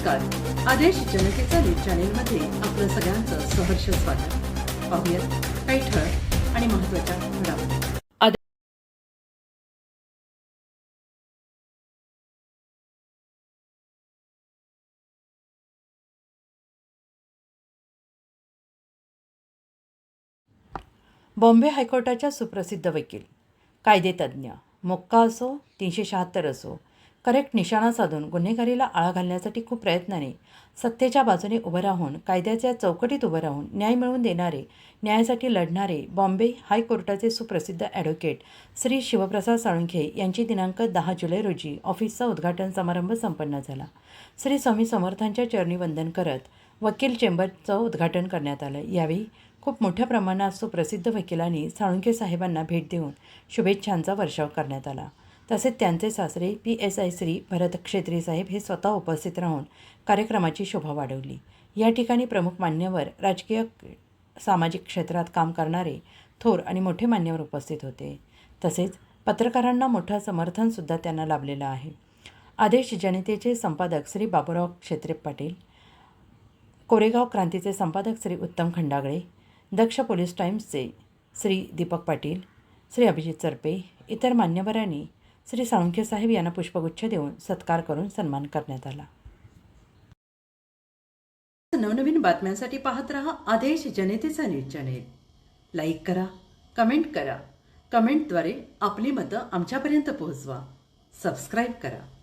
नमस्कार. आदेश जनतेचा न्यूज चॅनेलमध्ये आपलं सगळ्यांचं सहर्ष स्वागत. पाहूयात काही ठळक आणि महत्त्वाच्या घडामोडी. बॉम्बे हायकोर्टाच्या सुप्रसिद्ध वकील कायदेतज्ञ मोक्का असो तीनशे शहात्तर असो करेक्ट निशाणा साधून गुन्हेगारीला आळा घालण्यासाठी खूप प्रयत्नाने सत्तेच्या बाजूने उभं राहून कायद्याच्या चौकटीत उभं राहून न्याय मिळवून देणारे न्यायासाठी लढणारे बॉम्बे हायकोर्टाचे सुप्रसिद्ध ॲडव्होकेट श्री शिवप्रसाद साळुंखे यांची दिनांक दहा जुलै रोजी ऑफिसचा उद्घाटन समारंभ संपन्न झाला. श्री स्वामी समर्थांच्या चरणी वंदन करत वकील चेंबरचं उद्घाटन करण्यात आलं. यावेळी खूप मोठ्या प्रमाणात सुप्रसिद्ध वकिलांनी साळुंखे साहेबांना भेट देऊन शुभेच्छांचा वर्षाव करण्यात आला. तसेच त्यांचे सासरे P S I Shri Bharat Kshetri साहेब हे स्वतः उपस्थित राहून कार्यक्रमाची शोभा वाढवली. या ठिकाणी प्रमुख मान्यवर राजकीय सामाजिक क्षेत्रात काम करणारे थोर आणि मोठे मान्यवर उपस्थित होते. तसेच पत्रकारांना मोठं समर्थनसुद्धा त्यांना लाभलेलं आहे. आदेश जनतेचे संपादक श्री बाबूराव क्षेत्रे पाटील कोरेगाव क्रांतीचे संपादक श्री उत्तम खंडागळे दक्ष पोलीस टाईम्सचे श्री दीपक पाटील श्री अभिजित चरपे इतर मान्यवरांनी श्री साळुंखे साहेब यांना पुष्पगुच्छ देऊन सत्कार करून सन्मान करण्यात आला. नवनवीन बातम्यांसाठी पाहत रहा आदेश जनतेचा न्यूज चॅनेल. लाईक करा कमेंट करा. कमेंटद्वारे आपली मतं आमच्यापर्यंत पोहोचवा. सबस्क्राईब करा.